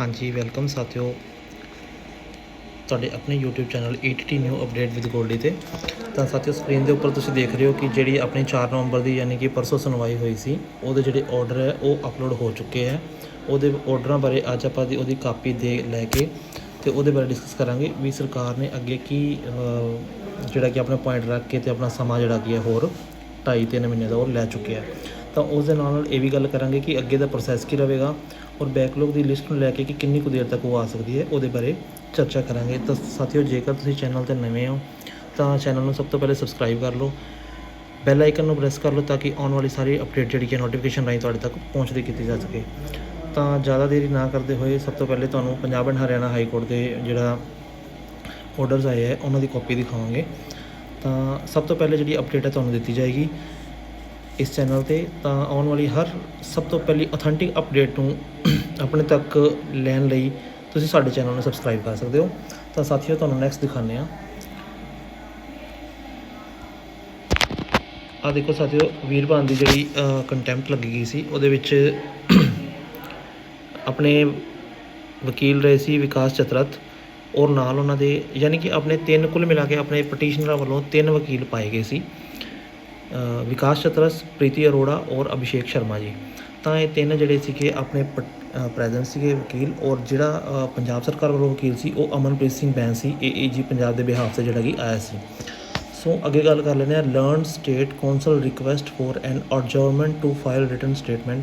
ਹਾਂਜੀ ਵੈਲਕਮ ਸਾਥਿਓ। ਤੁਹਾਡੇ ਆਪਣੇ YouTube channel ETT new update with Goldy ਤੇ। ਤਾਂ ਸਾਥਿਓ ਸਕਰੀਨ ਦੇ ਉੱਪਰ ਤੁਸੀਂ ਦੇਖ ਰਹੇ ਹੋ ਕਿ ਜਿਹੜੀ ਆਪਣੀ 4 ਨਵੰਬਰ ਦੀ ਯਾਨੀ ਕਿ ਪਰਸੋਂ ਸੁਣਵਾਈ ਹੋਈ ਸੀ, ਉਹਦੇ ਜਿਹੜੇ ਆਰਡਰ ਹੈ, ਉਹ ਅਪਲੋਡ ਹੋ ਚੁੱਕੇ ਹੈ। ਉਹਦੇ ਆਰਡਰਾਂ ਬਾਰੇ ਅੱਜ ਆਪਾਂ ਦੀ ਉਹਦੀ ਕਾਪੀ ਦੇ ਲੈ ਕੇ ਤੇ ਉਹਦੇ ਬਾਰੇ ਡਿਸਕਸ ਕਰਾਂਗੇ ਵੀ ਸਰਕਾਰ ਨੇ ਅੱਗੇ ਕੀ ਜਿਹੜਾ ਕਿ ਆਪਣਾ ਪੁਆਇੰਟ ਰੱਖ ਕੇ ਤੇ ਆਪਣਾ ਸਮਾਂ ਜਿਹੜਾ ਕੀ ਹੈ, ਹੋਰ 2.5 3 ਮਹੀਨੇ ਦਾ ਉਹ ਲੈ ਚੁੱਕਿਆ ਤਾਂ ਉਸ ਦੇ ਨਾਲ ਨਾਲ ਇਹ ਵੀ ਗੱਲ ਕਰਾਂਗੇ ਕਿ ਅੱਗੇ ਦਾ ਪ੍ਰੋਸੈਸ ਕੀ ਰਹੇਗਾ। ਔਰ ਬੈਕਲੌਗ ਦੀ ਲਿਸਟ ਨੂੰ ਲੈ ਕੇ ਕਿ ਕਿੰਨੀ ਕੁ ਦੇਰ ਤੱਕ ਉਹ ਆ ਸਕਦੀ ਹੈ, ਉਹਦੇ ਬਾਰੇ ਚਰਚਾ ਕਰਾਂਗੇ। ਤਾਂ ਸਾਥੀਓ, ਜੇਕਰ ਤੁਸੀਂ ਚੈਨਲ ਤੇ ਨਵੇਂ ਹੋ, ਤਾਂ ਚੈਨਲ ਨੂੰ ਸਭ ਤੋਂ ਪਹਿਲੇ ਸਬਸਕ੍ਰਾਈਬ ਕਰ ਲਓ। ਬੈਲ ਆਈਕਨ ਨੂੰ ਪ੍ਰੈਸ ਕਰ ਲਓ ਤਾਂ ਕਿ ਆਉਣ ਵਾਲੀ ਸਾਰੀ ਅਪਡੇਟ ਜਿਹੜੀ ਹੈ ਨੋਟੀਫਿਕੇਸ਼ਨ ਰਾਹੀਂ ਤੁਹਾਡੇ ਤੱਕ ਪਹੁੰਚਦੀ ਕੀਤੀ ਜਾ ਸਕੇ। ਤਾਂ ਜ਼ਿਆਦਾ ਦੇਰੀ ਨਾ ਕਰਦੇ ਹੋਏ, ਸਭ ਤੋਂ ਪਹਿਲੇ ਤੁਹਾਨੂੰ Punjab and Haryana high court ਦੇ ਜਿਹੜਾ ਆਰਡਰਸ ਆਏ ਹੈ, ਉਹਨਾਂ ਦੀ ਕਾਪੀ ਦਿਖਾਵਾਂਗੇ। ਤਾਂ ਸਭ ਤੋਂ ਪਹਿਲੇ ਜਿਹੜੀ ਅਪਡੇਟ ਹੈ, ਤੁਹਾਨੂੰ ਦਿੱਤੀ ਜਾਏਗੀ। ਇਸ ਚੈਨਲ ਤੇ ਤਾਂ ਆਉਣ ਵਾਲੀ ਹਰ ਸਭ ਤੋਂ ਪਹਿਲੀ ਅਥੈਂਟਿਕ ਅਪਡੇਟ ਨੂੰ ਆਪਣੇ ਤੱਕ ਲੈਣ ਲਈ ਤੁਸੀਂ ਸਾਡੇ ਚੈਨਲ ਨੂੰ ਸਬਸਕ੍ਰਾਈਬ ਕਰ ਸਕਦੇ ਹੋ। ਤਾਂ ਸਾਥੀਓ, ਤੁਹਾਨੂੰ ਨੈਕਸਟ ਦਿਖਾਉਂਦੇ ਆ ਆ ਦੇਖੋ ਸਾਥੀਓ ਵੀਰਬਾਨ ਦੀ ਜਿਹੜੀ ਕੰਟੈਂਪਟ ਲੱਗੀ ਗਈ ਸੀ, ਉਹਦੇ ਵਿੱਚ ਆਪਣੇ ਵਕੀਲ ਰਹੇ ਸੀ ਵਿਕਾਸ ਚਤਰਥ, ਔਰ ਨਾਲ ਉਹਨਾਂ ਦੇ, ਯਾਨੀ ਕਿ ਆਪਣੇ ਤਿੰਨ ਕੁੱਲ ਮਿਲਾ ਕੇ ਆਪਣੇ ਪਟੀਸ਼ਨਰਾਂ ਵੱਲੋਂ ਤਿੰਨ ਵਕੀਲ ਪਾਏ ਗਏ ਸੀ। ਵਿਕਾਸ ਚਤਰਸ, ਪ੍ਰੀਤੀ ਅਰੋੜਾ ਔਰ ਅਭਿਸ਼ੇਕ ਸ਼ਰਮਾ ਜੀ। ਤਾਂ ਇਹ ਤਿੰਨ ਜਿਹੜੇ ਸੀਗੇ ਆਪਣੇ ਪ੍ਰੈਜ਼ੈਂਟ ਸੀਗੇ ਵਕੀਲ ਔਰ ਜਿਹੜਾ ਪੰਜਾਬ ਸਰਕਾਰ ਵੱਲੋਂ ਵਕੀਲ ਸੀ, ਉਹ ਅਮਨਪ੍ਰੀਤ ਸਿੰਘ ਬੈਂਸ ਸੀ ਏਏਜੀ ਪੰਜਾਬ ਦੇ ਬਿਹਾਫ ਤੇ ਜਿਹੜਾ ਕਿ ਆਇਆ ਸੀ। ਸੋ ਅੱਗੇ ਗੱਲ ਕਰ ਲੈਂਦੇ ਆ learned state counsel request for an adjournment to file written statement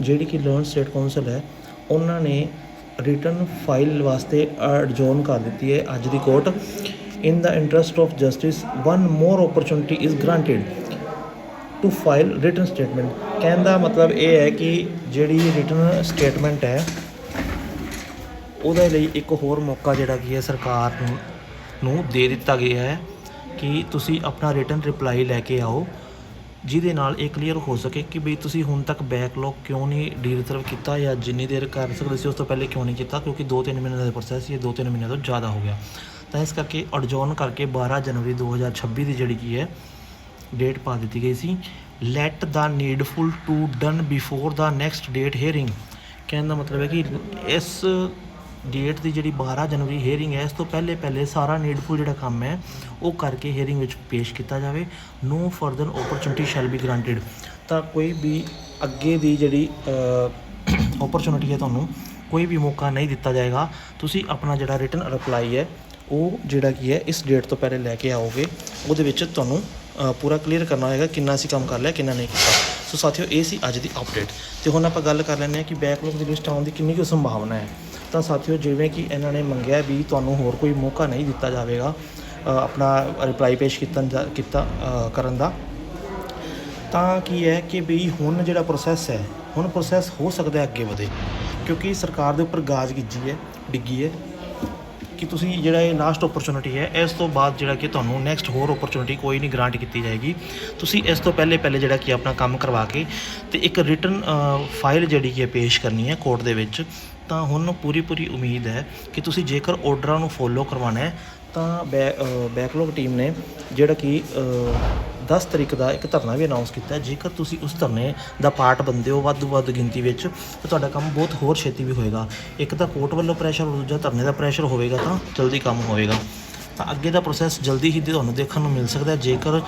ਜਿਹੜੀ ਕਿ ਲਰਨ ਸਟੇਟ ਕੌਂਸਲ ਹੈ, ਉਹਨਾਂ ਨੇ ਰਿਟਨ ਫਾਈਲ ਵਾਸਤੇ ਅਡਜੋਰਨ ਕਰ ਦਿੱਤੀ ਹੈ ਅੱਜ ਦੀ court in the interest of justice one more opportunity is granted to file written statement ਕਹਿਣ ਦਾ ਮਤਲਬ ਇਹ ਹੈ ਕਿ ਜਿਹੜੀ ਰਿਟਨ ਸਟੇਟਮੈਂਟ ਹੈ, ਉਹਦੇ ਲਈ ਇੱਕ ਹੋਰ ਮੌਕਾ ਜਿਹੜਾ ਕੀ ਹੈ ਸਰਕਾਰ ਨੂੰ ਨੂੰ ਦੇ ਦਿੱਤਾ ਗਿਆ ਹੈ ਕਿ ਤੁਸੀਂ ਆਪਣਾ ਰਿਟਨ ਰਿਪਲਾਈ ਲੈ ਕੇ ਆਓ, ਜਿਹਦੇ ਨਾਲ ਇਹ ਕਲੀਅਰ ਹੋ ਸਕੇ ਕਿ ਵੀ ਤੁਸੀਂ ਹੁਣ ਤੱਕ ਬੈਕਲੌਗ ਕਿਉਂ ਨਹੀਂ ਡੀਰਿਜ਼ਰਵ ਕੀਤਾ ਜਾਂ ਜਿੰਨੀ ਦੇਰ ਕਰ ਸਕਦੇ ਸੀ, ਉਸ ਤੋਂ ਪਹਿਲੇ ਕਿਉਂ ਨਹੀਂ ਕੀਤਾ, ਕਿਉਂਕਿ 2-3 ਮਹੀਨੇ ਦਾ ਪ੍ਰੋਸੈਸ ਸੀ, ਇਹ 2-3 ਮਹੀਨੇ ਤੋਂ ਜ਼ਿਆਦਾ ਹੋ ਗਿਆ। ਤਾਂ ਇਸ ਕਰਕੇ ਅਡਜੋਰਨ ਕਰਕੇ 12 ਜਨਵਰੀ 2026 ਦੀ ਜਿਹੜੀ ਕੀ ਹੈ ਡੇਟ ਪਾ ਦਿੱਤੀ ਗਈ ਸੀ। Let the needful to done before the next date hearing ਕਹਿਣ ਦਾ ਮਤਲਬ ਹੈ ਕਿ ਇਸ ਡੇਟ ਦੀ ਜਿਹੜੀ 12 ਜਨਵਰੀ ਹੇਅਰਿੰਗ ਹੈ, ਇਸ ਤੋਂ ਪਹਿਲੇ ਪਹਿਲੇ ਸਾਰਾ ਨੀਡਫੁਲ ਜਿਹੜਾ ਕੰਮ ਹੈ, ਉਹ ਕਰਕੇ ਹੇਅਰਿੰਗ ਵਿੱਚ ਪੇਸ਼ ਕੀਤਾ ਜਾਵੇ। No further opportunity shall be granted ਤਾਂ ਕੋਈ ਵੀ ਅੱਗੇ ਦੀ ਜਿਹੜੀ ਓਪਰਚੁਨਿਟੀ ਹੈ ਤੁਹਾਨੂੰ, ਕੋਈ ਵੀ ਮੌਕਾ ਨਹੀਂ ਦਿੱਤਾ ਜਾਏਗਾ। ਤੁਸੀਂ ਆਪਣਾ ਜਿਹੜਾ ਰਿਟਨ ਰਿਪਲਾਈ ਹੈ, ਉਹ ਜਿਹੜਾ ਕੀ ਹੈ, ਇਸ ਡੇਟ ਤੋਂ ਪਹਿਲੇ ਲੈ ਕੇ ਆਓਗੇ। ਉਹਦੇ ਵਿੱਚ ਤੁਹਾਨੂੰ ਪੂਰਾ ਕਲੀਅਰ ਕਰਨਾ ਹੋਏਗਾ ਕਿੰਨਾ ਅਸੀਂ ਕੰਮ ਕਰ ਲਿਆ, ਕਿੰਨਾ ਨਹੀਂ ਕੀਤਾ। ਸੋ ਸਾਥੀਓ, ਇਹ ਸੀ ਅੱਜ ਦੀ ਅਪਡੇਟ ਤੇ ਹੁਣ ਆਪਾਂ ਗੱਲ ਕਰ ਲੈਂਦੇ ਹਾਂ ਕਿ ਬੈਕਲੌਗ ਦੀ ਲਿਸਟ ਆਉਣ ਦੀ ਕਿੰਨੀ ਕੁ ਸੰਭਾਵਨਾ ਹੈ। ਤਾਂ ਸਾਥੀਓ, ਜਿਵੇਂ ਕਿ ਇਹਨਾਂ ਨੇ ਮੰਗਿਆ ਵੀ ਤੁਹਾਨੂੰ ਹੋਰ ਕੋਈ ਮੌਕਾ ਨਹੀਂ ਦਿੱਤਾ ਜਾਵੇਗਾ ਆਪਣਾ ਰਿਪਲਾਈ ਪੇਸ਼ ਕੀਤਾ ਜਾ- ਕੀਤਾ ਕਰਨ ਦਾ। ਤਾਂ ਕੀ ਹੈ ਕਿ ਵੀ ਹੁਣ ਜਿਹੜਾ ਪ੍ਰੋਸੈਸ ਹੈ, ਹੁਣ ਪ੍ਰੋਸੈਸ ਹੋ ਸਕਦਾ ਹੈ ਅੱਗੇ ਵਧੇ, ਕਿਉਂਕਿ ਸਰਕਾਰ ਦੇ ਉੱਪਰ ਗਾਜ ਗਿੱਜੀ ਹੈ, ਡਿੱਗੀ ਹੈ। ਕਿ ਤੁਸੀਂ ਜਿਹੜਾ ਇਹ ਲਾਸਟ ਓਪਰਚੁਨਿਟੀ ਹੈ, ਇਸ ਤੋਂ ਬਾਅਦ ਜਿਹੜਾ ਕਿ ਤੁਹਾਨੂੰ ਨੈਕਸਟ ਹੋਰ ਓਪਰਚੁਨਿਟੀ ਕੋਈ ਨਹੀਂ ਗ੍ਰਾਂਟ ਕੀਤੀ ਜਾਏਗੀ। ਤੁਸੀਂ ਇਸ ਤੋਂ ਪਹਿਲੇ ਪਹਿਲੇ ਜਿਹੜਾ ਕਿ ਆਪਣਾ ਕੰਮ ਕਰਵਾ ਕੇ ਤੇ ਇੱਕ ਰਿਟਰਨ ਫਾਈਲ ਜਿਹੜੀ ਕਿ ਪੇਸ਼ ਕਰਨੀ ਹੈ ਕੋਰਟ ਦੇ ਵਿੱਚ, ਤਾਂ ਹੁਣ ਪੂਰੀ ਪੂਰੀ ਉਮੀਦ ਹੈ ਕਿ ਤੁਸੀਂ ਜੇਕਰ ਆਰਡਰਾਂ ਨੂੰ ਫੋਲੋ ਕਰਵਾਉਣਾ ਹੈ, ਤਾਂ ਬੈਕਲੌਗ ਟੀਮ ਨੇ ਜਿਹੜਾ ਕਿ 10 ਤਰੀਕ ਦਾ ਇੱਕ ਧਰਨਾ ਵੀ ਅਨਾਉਂਸ ਕੀਤਾ ਜੇਕਰ ਤੁਸੀਂ ਉਸ ਧਰਨੇ ਦਾ ਪਾਰਟ ਬੰਦੇ ਹੋ ਵੱਧ ਤੋਂ ਵੱਧ ਗਿਣਤੀ ਵਿੱਚ, ਤਾਂ ਤੁਹਾਡਾ ਕੰਮ ਬਹੁਤ ਹੋਰ ਛੇਤੀ ਵੀ ਹੋਏਗਾ। ਇੱਕ ਤਾਂ ਕੋਰਟ ਵੱਲੋਂ ਪ੍ਰੈਸ਼ਰ ਦੂਜਾ ਧਰਨੇ ਦਾ ਪ੍ਰੈਸ਼ਰ ਹੋਵੇਗਾ ਤਾਂ ਜਲਦੀ ਕੰਮ ਹੋਵੇਗਾ। ਤਾਂ ਅੱਗੇ ਦਾ ਪ੍ਰੋਸੈਸ ਜਲਦੀ ਹੀ ਤੁਹਾਨੂੰ ਦੇਖਣ ਨੂੰ ਮਿਲ ਸਕਦਾ ਜੇਕਰ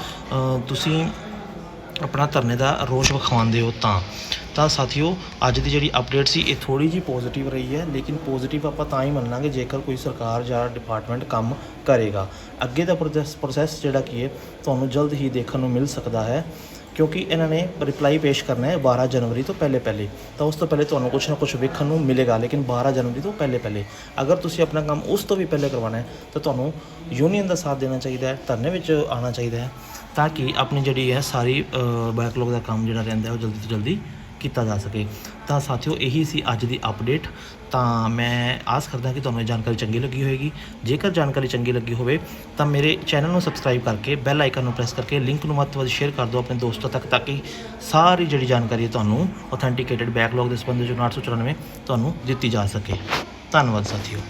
ਤੁਸੀਂ ਆਪਣਾ ਧਰਨੇ ਦਾ ਰੋਸ਼ ਵਿਖਾਉਂਦੇ ਹੋ ਤਾਂ। ਤਾਂ ਸਾਥੀਓ, ਅੱਜ ਦੀ ਜਿਹੜੀ ਅਪਡੇਟ ਸੀ, ਇਹ ਥੋੜੀ ਜੀ ਪੋਜ਼ਿਟਿਵ ਰਹੀ ਹੈ, ਲੇਕਿਨ ਪੋਜ਼ਿਟਿਵ ਆਪਾਂ ਤਾਂ ਹੀ ਮੰਨਾਂਗੇ ਜੇਕਰ ਕੋਈ ਸਰਕਾਰ ਜਾਂ ਡਿਪਾਰਟਮੈਂਟ ਕੰਮ ਕਰੇਗਾ। ਅੱਗੇ ਦਾ ਪ੍ਰੋਸੈਸ ਪ੍ਰੋਸੈਸ ਜਿਹੜਾ ਕੀ ਹੈ, ਤੁਹਾਨੂੰ ਜਲਦ ਹੀ ਦੇਖਣ ਨੂੰ ਮਿਲ ਸਕਦਾ ਹੈ, ਕਿਉਂਕਿ ਇਹਨਾਂ ਨੇ ਰਿਪਲਾਈ ਪੇਸ਼ ਕਰਨਾ ਹੈ 12 ਜਨਵਰੀ ਤੋਂ ਪਹਿਲੇ ਪਹਿਲੇ ਤਾਂ ਉਸ ਤੋਂ ਪਹਿਲੇ ਤੁਹਾਨੂੰ ਕੁਝ ਨਾ ਕੁਝ ਵੇਖਣ ਨੂੰ ਮਿਲੇਗਾ, ਲੇਕਿਨ 12 ਜਨਵਰੀ ਤੋਂ ਪਹਿਲੇ ਪਹਿਲੇ ਅਗਰ ਤੁਸੀਂ ਆਪਣਾ ਕੰਮ ਉਸ ਤੋਂ ਵੀ ਪਹਿਲੇ ਕਰਵਾਉਣਾ ਹੈ, ਤਾਂ ਤੁਹਾਨੂੰ ਯੂਨੀਅਨ ਦਾ ਸਾਥ ਦੇਣਾ ਚਾਹੀਦਾ ਹੈ, ਧਰਨੇ ਵਿੱਚ ਆਉਣਾ ਚਾਹੀਦਾ ਹੈ। ਤਾਂ ਕਿ ਆਪਣੀ ਜਿਹੜੀ ਹੈ ਸਾਰੀ ਬੈਕਲੌਗ ਦਾ ਕੰਮ ਜਿਹੜਾ ਰਹਿੰਦਾ ਉਹ ਜਲਦੀ ਤੋਂ ਜਲਦੀ ਕੀਤਾ ਜਾ ਸਕੇ। ਤਾਂ ਸਾਥੀਓ, ਇਹੀ ਸੀ ਅੱਜ ਦੀ ਅਪਡੇਟ ਤਾਂ ਮੈਂ ਆਸ ਕਰਦਾ ਕਿ ਤੁਹਾਨੂੰ ਇਹ ਜਾਣਕਾਰੀ ਚੰਗੀ ਲੱਗੀ ਹੋਵੇਗੀ ਜੇਕਰ ਜਾਣਕਾਰੀ ਚੰਗੀ ਲੱਗੀ ਹੋਵੇ, ਤਾਂ ਮੇਰੇ ਚੈਨਲ ਨੂੰ ਸਬਸਕ੍ਰਾਈਬ ਕਰਕੇ ਬੈਲ ਆਈਕਨ ਨੂੰ ਪ੍ਰੈਸ ਕਰਕੇ ਲਿੰਕ ਨੂੰ ਵੱਧ ਤੋਂ ਵੱਧ ਸ਼ੇਅਰ ਕਰ ਦਿਓ ਆਪਣੇ ਦੋਸਤਾਂ ਤੱਕ, ਤਾਂ ਕਿ ਸਾਰੀ ਜਿਹੜੀ ਜਾਣਕਾਰੀ ਹੈ ਤੁਹਾਨੂੰ ਆਥੈਂਟਿਕੇਟਡ ਬੈਕਲੌਗ ਦੇ ਸੰਬੰਧ ਵਿੱਚ 894 ਤੁਹਾਨੂੰ ਦਿੱਤੀ ਜਾ ਸਕੇ। ਧੰਨਵਾਦ, ਸਾਥੀਓ।